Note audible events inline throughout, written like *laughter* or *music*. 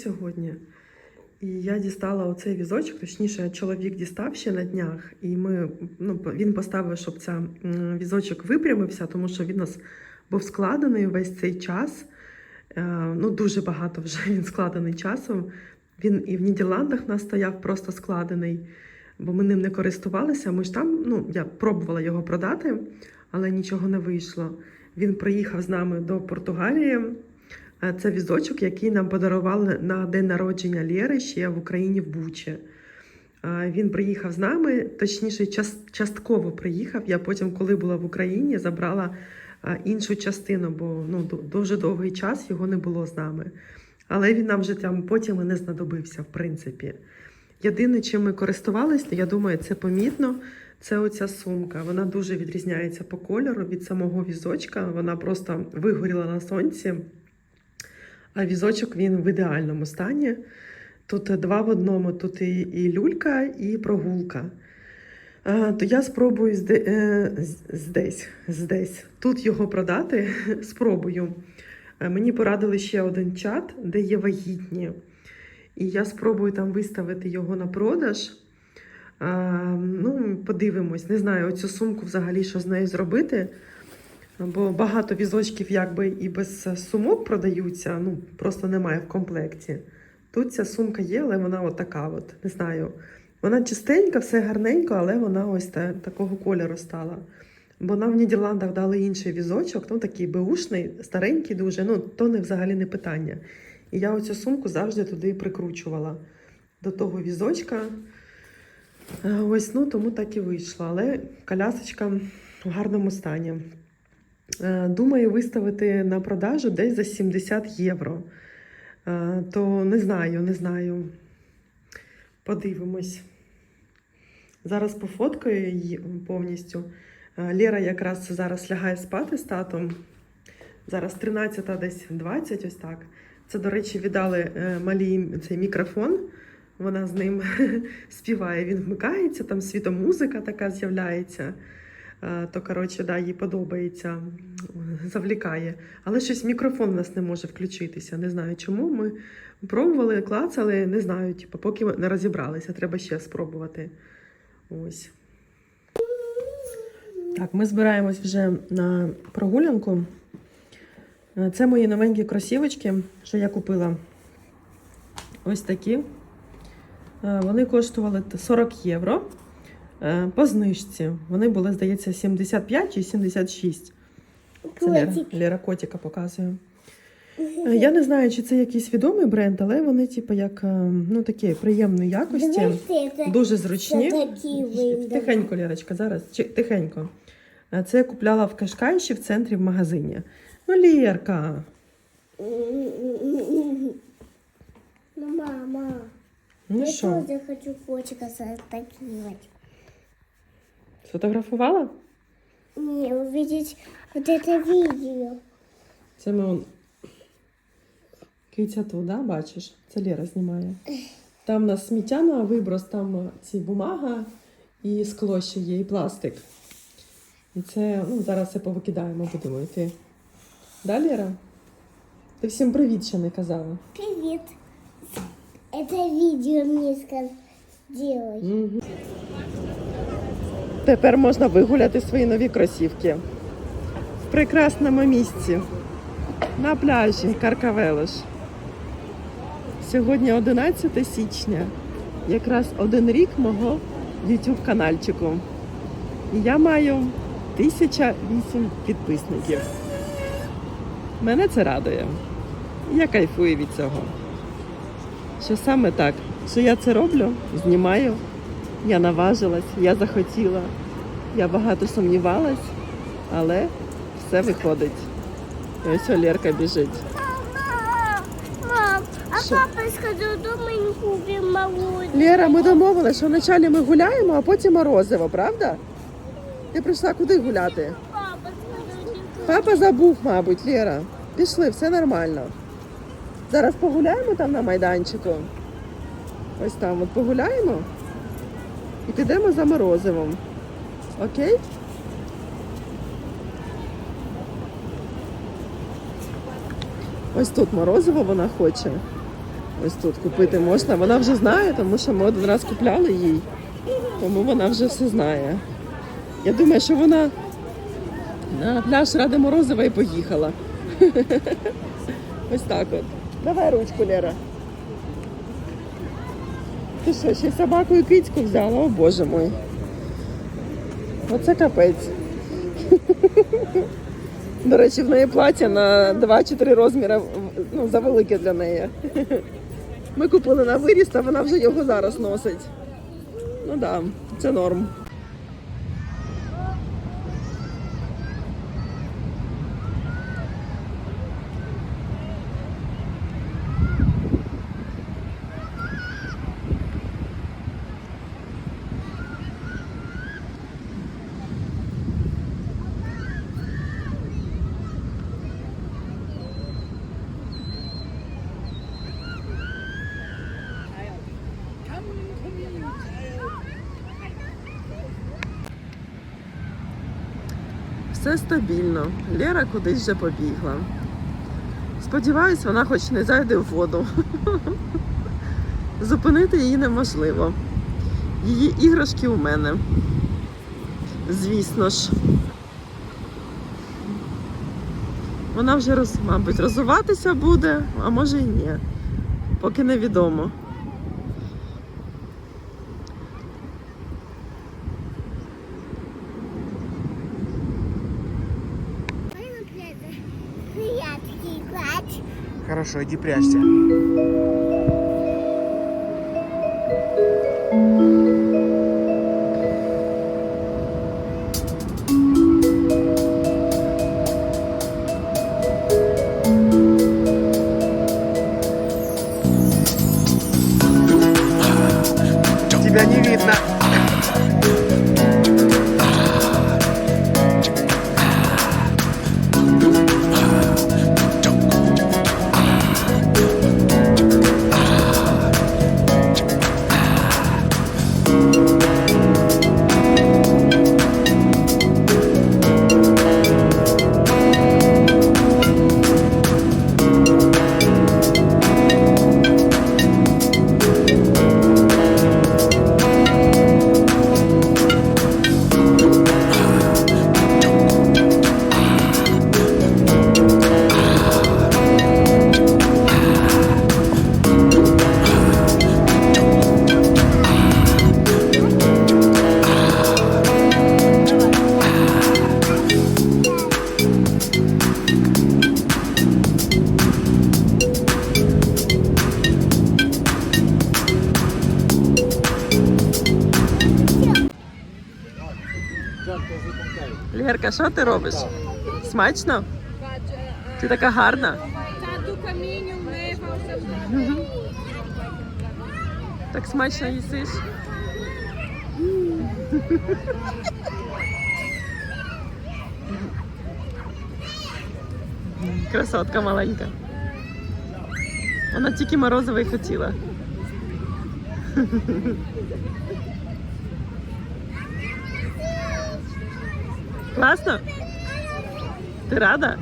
сьогодні. І я дістала оцей візочок, точніше, чоловік дістав ще на днях, і ми, ну, він поставив, щоб ця візочок випрямився, тому що він нас був складений весь цей час. Е, Ну, дуже багато вже він складений часом. Він і в Нідерландах в нас стояв просто складений, бо ми ним не користувалися. Ми ж там, ну, я пробувала його продати, але нічого не вийшло. Він приїхав з нами до Португалії. Це візочок, який нам подарували на день народження Лєри ще в Україні в Бучі. Він приїхав з нами, точніше, частково приїхав. Я потім, коли була в Україні, забрала іншу частину, бо ну, дуже довгий час його не було з нами. Але він нам вже там потім і не знадобився, в принципі. Єдине, чим ми користувалися, я думаю, це помітно. Це оця сумка. Вона дуже відрізняється по кольору від самого візочка. Вона просто вигоріла на сонці. А візочок він в ідеальному стані. Тут два в одному: тут і, і люлька, і прогулка. А, то я спробую зде, е, здесь, здесь, тут його продати. *laughs* Спробую. Е, Мені порадили ще один чат, де є вагітні. І я спробую там виставити його на продаж. А, ну, подивимось, не знаю, оцю сумку взагалі, що з нею зробити. Бо багато візочків якби і без сумок продаються, ну просто немає в комплекті. Тут ця сумка є, але вона от така от, не знаю. Вона чистенька, все гарненько, але вона ось та, такого кольору стала. Бо нам в Нідерландах дали інший візочок, ну такий беушний, старенький дуже, ну то не взагалі не питання. І я оцю сумку завжди туди прикручувала до того візочка. Е, Ось, ну тому так і вийшло. Але колясочка в гарному стані. Е, Думаю виставити на продажу десь за 70 євро. Е, То не знаю, не знаю. Подивимось. Зараз пофоткаю її повністю. Е, Лера якраз зараз лягає спати з татом. Зараз 13 десь 20, ось так. Це, до речі, віддали малій цей мікрофон. Вона з ним *laughs* співає. Він вмикається, там світомузика така з'являється. Е, То, коротше, да, їй подобається, завлікає. Але щось мікрофон у нас не може включитися. Не знаю чому. Ми пробували, клацали, не знаю, типу, поки не розібралися, треба ще спробувати. Ось. Так, ми збираємось вже на прогулянку. Е, Це мої новенькі кросівочки, що я купила. Ось такі. Е, Вони коштували 40 євро по знижці. Вони були, здається, 75 чи 76. Це Лера, Лера котика показує. Е, Я не знаю, чи це якийсь відомий бренд, але вони, типу, як е, ну, такі приємної якості, дуже зручні. Тихенько, Лірочка, зараз. Тихенько. Е, Це я купляла в Кашкайші в центрі в магазині. Ну, Лєрка. Ну, мама, Ну я що, тоже хочу котика сфотографировать. Сфотографувала? Не, увидеть вот это видео. Це ми он... Киця тут, да, бачиш? Це Лера знімає. Там у нас сміття на виброс, там ці бумага і скло ще є, і пластик. І це, ну, зараз це повикидаємо, будемо йти. Да, Лера? Ти всім привіт ще не казала. Привет. Это видео мне сказал делай. Тепер можна вигуляти свої нові кросівки в прекрасному місці на пляжі Каркавелош. Сьогодні 11 січня, якраз один рік мого YouTube канальчику. І я маю 1008 підписників. Мене це радує. Я кайфую від цього що саме так, що я це роблю, знімаю, я наважилась, я захотіла, я багато сумнівалась, але все виходить. І ось Олєрка біжить. Мам, а Что? папа сказал, дома не купим молоко. Лєра, ми домовилися, що вначалі ми гуляємо, а потім морозиво, правда? Ти прийшла куди гуляти? Папа забув, мабуть, Лєра. Пішли, все нормально. Зараз погуляємо там на майданчику. Ось там от погуляємо і підемо за морозивом. Окей? Ось тут морозиво вона хоче. Ось тут купити можна. Вона вже знає, тому що ми один раз купляли їй. Тому вона вже все знає. Я думаю, що вона на пляж ради морозива і поїхала. *laughs* Ось так от. Давай ручку, Лера. Ти що, ще собаку і кицьку взяла? О боже мой. Оце капець. До речі, в неї плаття на 2-3 розміри ну, завелике для неї. Ми купили на виріст, а вона вже його зараз носить. Ну так, да, це норм. Все стабільно. Лера кудись вже побігла. Сподіваюсь, вона хоч не зайде в воду. *laughs* Зупинити її неможливо. Її іграшки у мене. Звісно ж. Вона вже мабуть, розвиватися буде, а може і ні. Поки невідомо. Хорошо, иди прячься. Тебя не видно. Робиш? Смачно? Ти така гарна. Так смачно їсиш. Красотка маленька. Вона тільки морозиво й хотіла. Класно? Ти рада?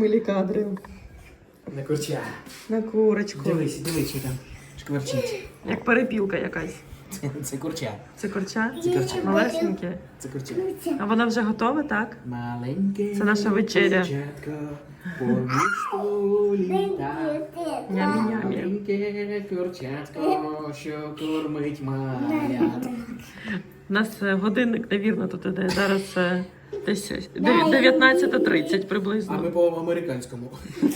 Милі кадри. На курча. На курочку. Дивись, дивись, що там шкварчить. Як перепілка якась. Це, це курча. Це курча? Це курча. Малесеньке. Це курча. А вона вже готова, так? Маленьке. Це наша вечеря. Маленьке курчатко, що кормить малят. У нас е, годинник, невірно, тут іде. Зараз е, десь дев- 19.30 А ми приблизно. по американському. *laughs*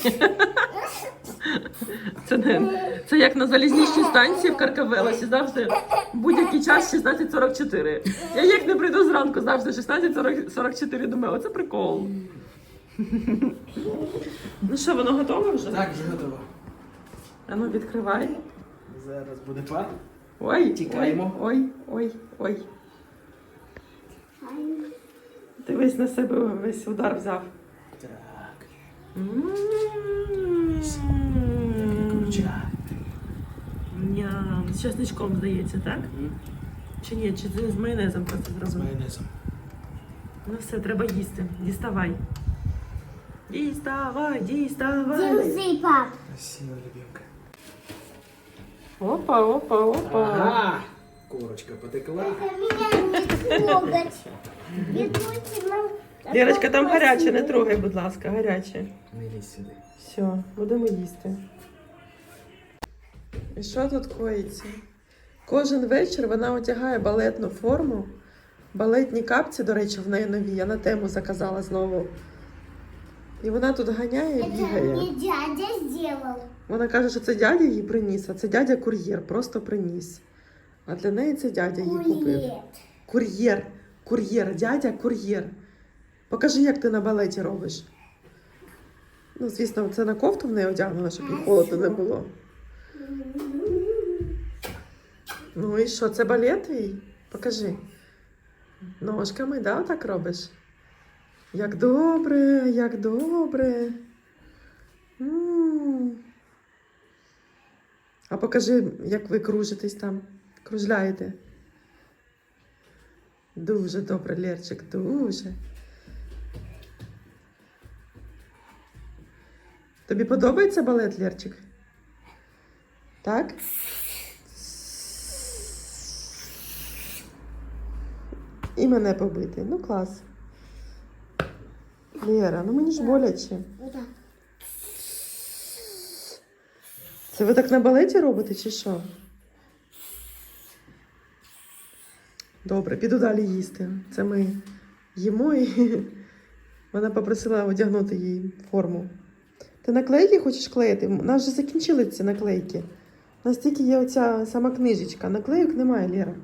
Це, не, це як на залізничній станції в Каркавелосі. Завжди будь-який час 16.44. Я як не прийду зранку, завжди 16.44. Думаю, оце прикол. *laughs* Ну що, воно готове вже? Так, вже готово. А ну відкривай. Зараз буде пар. Ой, Тікаємо. Ой, ой, ой, ой. Дивись на себе весь удар взяв. Так. Ням, з чесничком здається, так? Чи ні? Чи ти з майонезом просто З зробив? майонезом. Ну все, треба їсти. Діставай. Діставай, діставай. Держи, пап. Красиво, любимка. Опа, опа, опа. Ага. Корочка потекла. Меня не трогать. Ведуйте, там гаряче, не трогай, будь ласка, гаряче. Не лізь сюди. Все, будемо їсти. І що тут коїться? Кожен вечір вона одягає балетну форму. Балетні капці, до речі, в неї нові. Я на тему заказала знову. І вона тут ганяє і Это бігає. мне дядя сделал. Вона каже, що це дядя їй приніс, а це дядя кур'єр, просто приніс. А для неї це дядя їй купив. Кур'єр, кур'єр, дядя кур'єр. Покажи, як ти на балеті робиш. Ну, звісно, це на кофту в неї одягнено, щоб їй холодно не було. Ну і що, це балет твій? Покажи. Ножками, да, так робиш? Як добре, як добре. А покажи, як ви кружитесь там, кружляєте. Дуже добре, Лерчик, дуже. Тобі подобається балет, Лерчик? Так? І мене побити. Ну клас. Лера, ну мені ж боляче. Так. Це ви так на балеті робите чи що? Добре, піду далі їсти. Це ми їмо і *laughs* вона попросила одягнути їй форму. Ти наклейки хочеш клеїти? У нас вже закінчили ці наклейки. У нас тільки є оця сама книжечка. Наклейок немає, Лера.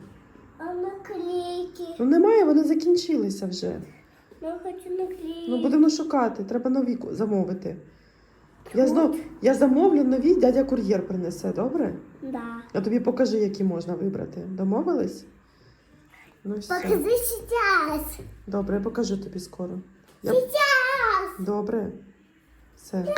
А наклейки? Ну немає, вони закінчилися вже. Я хочу наклейки. Ну будемо шукати, треба нові замовити. Я, знов, я замовлю нові, дядя кур'єр принесе, добре? Да. Я тобі покажу, які можна вибрати. Домовились? Ну все. Покажи сейчас. Добре, я покажу тобі скоро. Я... Сейчас. Добре. Все.